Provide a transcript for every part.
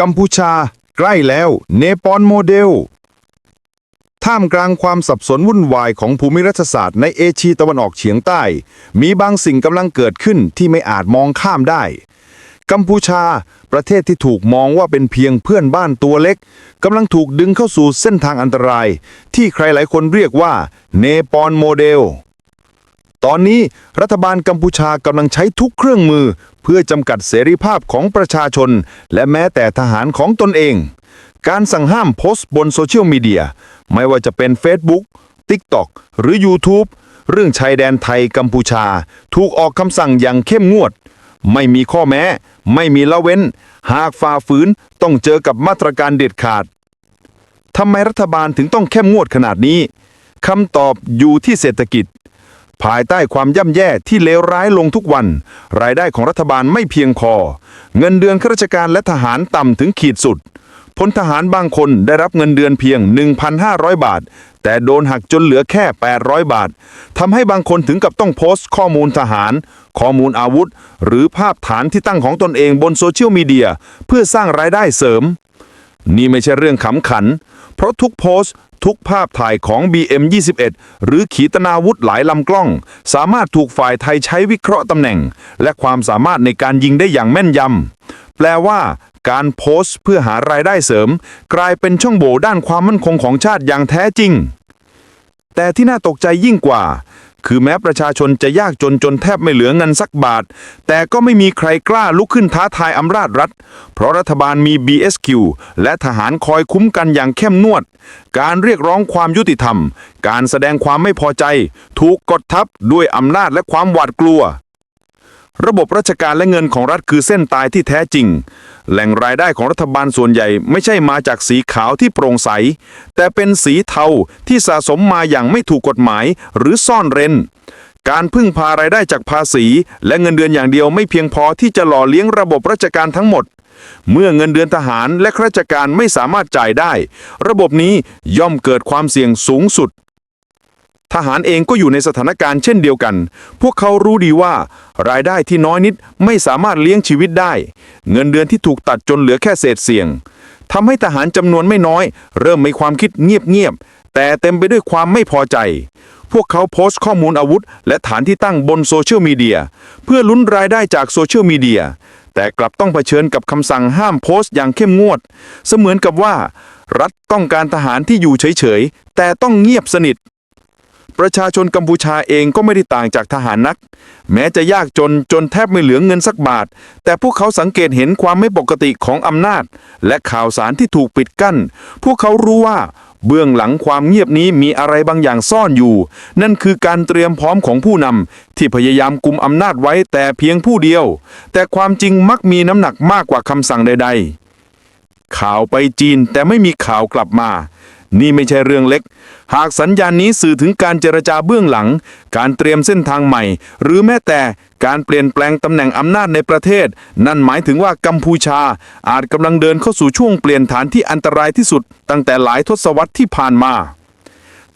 กัมพูชา ใกล้แล้ว เนปอนโมเดล ท่ามกลางความสับสนวุ่นวายของภูมิรัฐศาสตร์ในเอเชียตะวันออกเฉียงใต้ มีบางสิ่งกำลังเกิดขึ้นที่ไม่อาจมองข้ามได้ กัมพูชา ประเทศที่ถูกมองว่าเป็นเพียงเพื่อนบ้านตัวเล็กกำลังถูกดึงเข้าสู่เส้นทางอันตราย ที่ใครหลายคนเรียกว่า เนปอนโมเดล ตอนนี้รัฐบาลกัมพูชากำลังใช้ทุกเครื่องมือ เพื่อจำกัดเสรีภาพของประชาชน และแม้แต่ทหารของตนเอง การสั่งห้ามโพสต์บนโซเชียลมีเดีย ไม่ว่าจะเป็น Facebook TikTok หรือ YouTube เรื่องชายแดนไทยกัมพูชา ถูกออกคำสั่งอย่างเข้มงวด ไม่มีข้อแม้ ไม่มีละเว้น หากฝ่าฝืนต้องเจอกับมาตรการเด็ดขาดทำไมรัฐบาลถึงต้องเข้มงวดขนาดนี้คำตอบอยู่ที่เศรษฐกิจ ภายใต้ความย่ำแย่ที่เลวร้ายลงทุกวัน รายได้ของรัฐบาลไม่เพียงพอ เงินเดือนข้าราชการและทหารต่ำถึงขีดสุดพลทหารบางคนได้รับเงินเดือนเพียง 1,500 บาท แต่โดนหักจนเหลือแค่ 800 บาททำให้บางคนถึงกับต้องโพสต์ข้อมูลทหาร ข้อมูลอาวุธ หรือภาพฐานที่ตั้งของตนเองบนโซเชียลมีเดียเพื่อสร้างรายได้เสริม นี่ไม่ใช่เรื่องขำขัน เพราะทุกโพสต์ ทุกภาพถ่ายของ BM21 หรือขีตนาวุธหลายลำกล้อง สามารถถูกฝ่ายไทยใช้วิเคราะห์ตำแหน่ง และความสามารถในการยิงได้อย่างแม่นยำ แปลว่าการโพสต์เพื่อหารายได้เสริม กลายเป็นช่องโหว่ด้านความมั่นคงของชาติอย่างแท้จริง แต่ที่น่าตกใจยิ่งกว่า คือแม้ประชาชนจะยากจนจนแทบไม่เหลือเงินสักบาท แต่ก็ไม่มีใครกล้าลุกขึ้นท้าทายอำนาจรัฐ เพราะรัฐบาลมี BSQ และทหารคอยคุ้มกันอย่างเข้มนวด การเรียกร้องความยุติธรรม การแสดงความไม่พอใจ ถูกกดทับด้วยอำนาจและความหวาดกลัว ระบบราชการและเงินของรัฐคือเส้นตายที่แท้จริง แหล่งรายได้ของรัฐบาลส่วนใหญ่ไม่ใช่มาจากสีขาวที่โปร่งใส แต่เป็นสีเทาที่สะสมมาอย่างไม่ถูกกฎหมายหรือซ่อนเร้น การพึ่งพารายได้จากภาษี และเงินเดือนอย่างเดียวไม่เพียงพอที่จะหล่อเลี้ยงระบบราชการทั้งหมด เมื่อเงินเดือนทหารและข้าราชการไม่สามารถจ่ายได้ ระบบนี้ย่อมเกิดความเสี่ยงสูงสุด ทหารเองก็อยู่ในสถานการณ์เช่นเดียวกัน พวกเขารู้ดีว่า รายได้ที่น้อยนิดไม่สามารถเลี้ยงชีวิตได้ เงินเดือนที่ถูกตัดจนเหลือแค่เศษเสียงทำให้ทหารจำนวนไม่น้อย เริ่มมีความคิดเงียบๆ แต่เต็มไปด้วยความไม่พอใจ พวกเขาโพสต์ข้อมูลอาวุธ และฐานที่ตั้งบนโซเชียลมีเดียเพื่อลุ้นรายได้จากโซเชียลมีเดียแต่กลับต้องเผชิญกับคำสั่งห้ามโพสต์อย่างเข้มงวด เสมือนกับว่า รัฐต้องการทหารที่อยู่เฉยๆ แต่ต้องเงียบสนิท ประชาชนกัมพูชาเองก็ไม่ได้ต่างจากทหารนัก แม้จะยากจนจนแทบไม่เหลือเงินสักบาท แต่พวกเขาสังเกตเห็นความไม่ปกติของอำนาจ และข่าวสารที่ถูกปิดกั้น พวกเขารู้ว่าเบื้องหลังความเงียบนี้มีอะไรบางอย่างซ่อนอยู่ นั่นคือการเตรียมพร้อมของผู้นำที่พยายามกุมอำนาจไว้แต่เพียงผู้เดียว แต่ความจริงมักมีน้ำหนักมากกว่าคำสั่งใด ๆ ข่าวไปจีนแต่ไม่มีข่าวกลับมา นี่ไม่ใช่เรื่องเล็ก หากสัญญาณนี้สื่อถึงการเจรจาเบื้องหลัง การเตรียมเส้นทางใหม่ หรือแม้แต่การเปลี่ยนแปลงตำแหน่งอำนาจในประเทศ นั่นหมายถึงว่ากัมพูชา อาจกำลังเดินเข้าสู่ช่วงเปลี่ยนฐานที่อันตรายที่สุด ตั้งแต่หลายทศวรรษที่ผ่านมา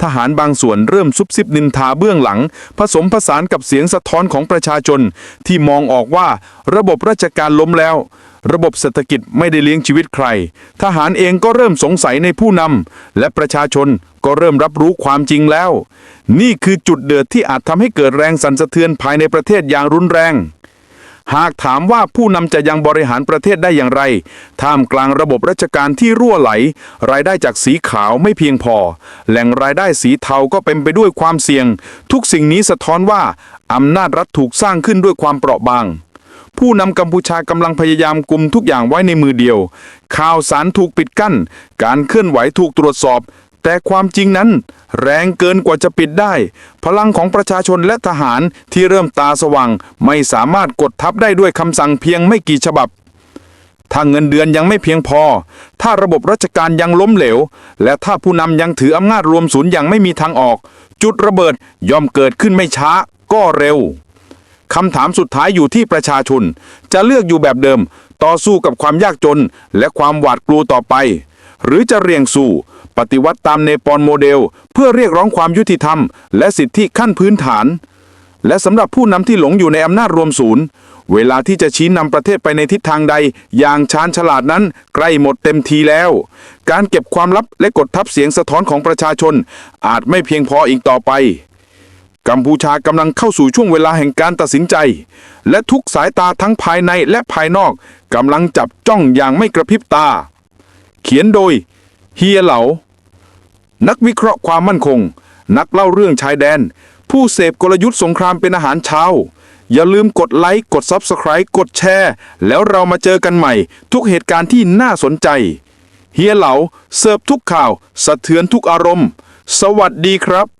ทหารบางส่วนเริ่มซุบซิบนินทาเบื้องหลัง ผสมผสานกับเสียงสะท้อนของประชาชน ที่มองออกว่าระบบราชการล้มแล้ว ระบบเศรษฐกิจไม่ได้เลี้ยงชีวิตใคร ทหารเองก็เริ่มสงสัยในผู้นำและประชาชนก็เริ่มรับรู้ความจริงแล้ว นี่คือจุดเดือดที่อาจทำให้เกิดแรงสั่นสะเทือนภายในประเทศอย่างรุนแรง หากถามว่าผู้นำจะยังบริหารประเทศได้อย่างไร ท่ามกลางระบบราชการที่รั่วไหล รายได้จากสีขาวไม่เพียงพอ แหล่งรายได้สีเทาก็เป็นไปด้วยความเสี่ยง ทุกสิ่งนี้สะท้อนว่าอำนาจรัฐถูกสร้างขึ้นด้วยความเปราะบาง ผู้นำกัมพูชากำลังพยายามกุมทุกอย่างไว้ในมือเดียว ข่าวสารถูกปิดกั้น การเคลื่อนไหวถูกตรวจสอบ แต่ความจริงนั้น แรงเกินกว่าจะปิดได้ พลังของประชาชนและทหารที่เริ่มตาสว่าง ไม่สามารถกดทับได้ด้วยคำสั่งเพียงไม่กี่ฉบับถ้าเงินเดือนยังไม่เพียงพอ ถ้าระบบราชการยังล้มเหลว และถ้าผู้นำยังถืออำนาจรวมศูนย์อย่างไม่มีทางออก จุดระเบิดย่อมเกิดขึ้นไม่ช้าก็เร็ว คำถามสุดท้ายอยู่ที่ประชาชน จะเลือกอยู่แบบเดิม ต่อสู้กับความยากจน และความหวาดกลัวต่อไป หรือจะเรียงสู้ปฏิวัติตามเนปอนโมเดล เพื่อเรียกร้องความยุติธรรม และสิทธิขั้นพื้นฐาน และสำหรับผู้นำที่หลงอยู่ในอำนาจรวมศูนย์ เวลาที่จะชี้นำประเทศไปในทิศทางใด อย่างชาญฉลาดนั้นใกล้หมดเต็มทีแล้ว การเก็บความลับและกดทับเสียงสะท้อนของประชาชน อาจไม่เพียงพออีกต่อไป กัมพูชากำลังเข้าสู่ช่วงเวลาแห่งการตัดสินใจ และทุกสายตาทั้งภายในและภายนอกกำลังจับจ้องอย่างไม่กระพริบตา เขียนโดยเฮียเหลา นักวิเคราะห์ความมั่นคง นักเล่าเรื่องชายแดน ผู้เสพกลยุทธ์สงครามเป็นอาหารเช้า อย่าลืมกดไลค์กด Subscribe กดแชร์ แล้วเรามาเจอกันใหม่ ทุกเหตุการณ์ที่น่าสนใจ เฮียเหลาเสิร์ฟทุกข่าว สะเทือนทุกอารมณ์ สวัสดีครับ